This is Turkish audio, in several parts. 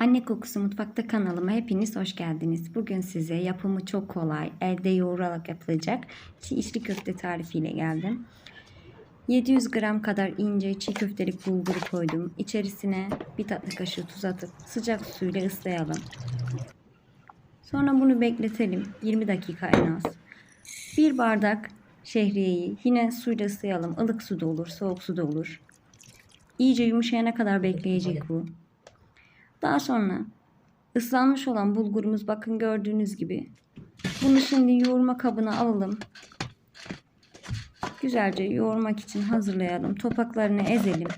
Anne Kokusu Mutfakta kanalıma hepiniz hoş geldiniz. Bugün size yapımı çok kolay, elde yoğurarak yapılacak çiğ içli köfte tarifiyle geldim. 700 gram kadar ince çiğ köftelik bulguru koydum. İçerisine bir tatlı kaşığı tuz atıp sıcak suyla ıslayalım. Sonra bunu bekletelim 20 dakika en az. Bir bardak şehriyeyi yine suyla ıslayalım. Ilık su da olur, soğuk su da olur. İyice yumuşayana kadar bekleyecek bu. Daha sonra ıslanmış olan bulgurumuz bakın gördüğünüz gibi. Bunu şimdi yoğurma kabına alalım. Güzelce yoğurmak için hazırlayalım. Topaklarını ezelim.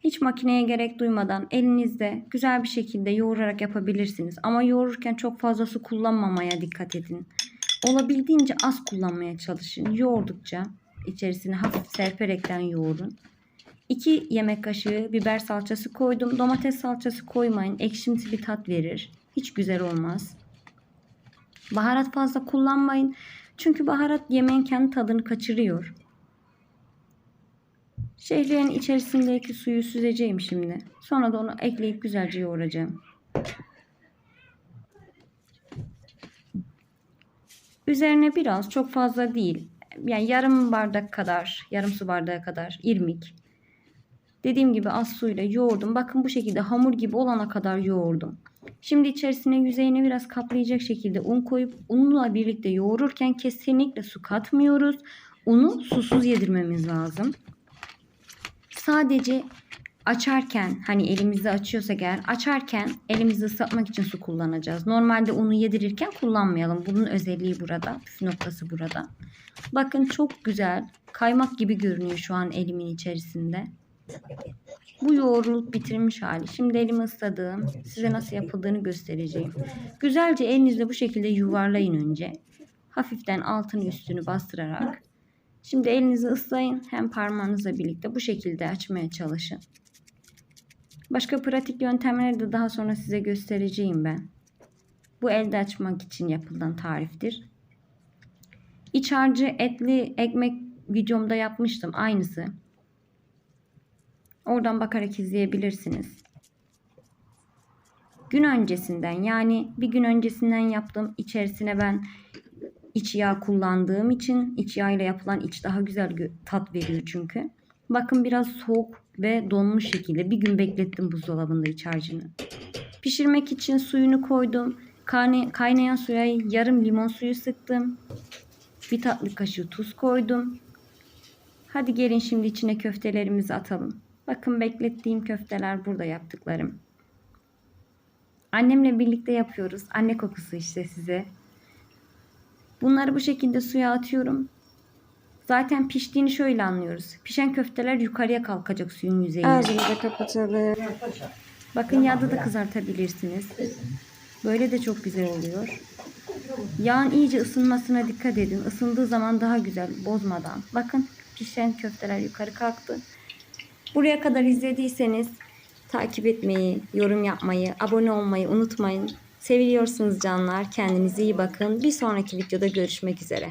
Hiç makineye gerek duymadan elinizde güzel bir şekilde yoğurarak yapabilirsiniz. Ama yoğururken çok fazla su kullanmamaya dikkat edin. Olabildiğince az kullanmaya çalışın. Yoğurdukça içerisine hafif serperekten yoğurun. 2 yemek kaşığı biber salçası koydum. Domates salçası koymayın. Ekşimsi bir tat verir. Hiç güzel olmaz. Baharat fazla kullanmayın. Çünkü baharat yemeğin kendi tadını kaçırıyor. Şehriyenin içerisindeki suyu süzeceğim şimdi. Sonra da onu ekleyip güzelce yoğuracağım. Üzerine biraz çok fazla değil. Yani yarım bardak kadar, yarım su bardağı kadar irmik. Dediğim gibi az suyla yoğurdum. Bakın bu şekilde hamur gibi olana kadar yoğurdum. Şimdi içerisine yüzeyine biraz kaplayacak şekilde un koyup unla birlikte yoğururken kesinlikle su katmıyoruz. Unu susuz yedirmemiz lazım. Sadece açarken hani elimizde açıyorsak eğer açarken elimizi ıslatmak için su kullanacağız. Normalde unu yedirirken kullanmayalım. Bunun özelliği burada. Püf noktası burada. Bakın çok güzel. Kaymak gibi görünüyor şu an elimin içerisinde. Bu yoğrulup bitirmiş hali. Şimdi elimi ısladığım size nasıl yapıldığını göstereceğim. Güzelce elinizle bu şekilde yuvarlayın önce. Hafiften altını üstünü bastırarak. Şimdi elinizi ıslayın. Hem parmağınızla birlikte bu şekilde açmaya çalışın. Başka pratik yöntemleri de daha sonra size göstereceğim ben. Bu elde açmak için yapılan tariftir. İç harcı etli ekmek videomda yapmıştım. Aynısı. Oradan bakarak izleyebilirsiniz. Gün öncesinden yani bir gün öncesinden yaptım. İçerisine ben iç yağ kullandığım için iç yağ ile yapılan iç daha güzel tat veriyor çünkü. Bakın biraz soğuk ve donmuş şekilde bir gün beklettim buzdolabında iç harcını. Pişirmek için suyunu koydum. Kaynayan suya yarım limon suyu sıktım. Bir tatlı kaşığı tuz koydum. Hadi gelin şimdi içine köftelerimizi atalım. Bakın beklettiğim köfteler burada yaptıklarım. Annemle birlikte yapıyoruz. Anne kokusu işte size. Bunları bu şekilde suya atıyorum. Zaten piştiğini şöyle anlıyoruz. Pişen köfteler yukarıya kalkacak suyun yüzeyine. Ağzını da kapatalım. Bakın yağda da kızartabilirsiniz. Böyle de çok güzel oluyor. Yağın iyice ısınmasına dikkat edin. Isındığı zaman daha güzel bozmadan. Bakın pişen köfteler yukarı kalktı. Buraya kadar izlediyseniz takip etmeyi, yorum yapmayı, abone olmayı unutmayın. Seviliyorsunuz canlar. Kendinize iyi bakın. Bir sonraki videoda görüşmek üzere.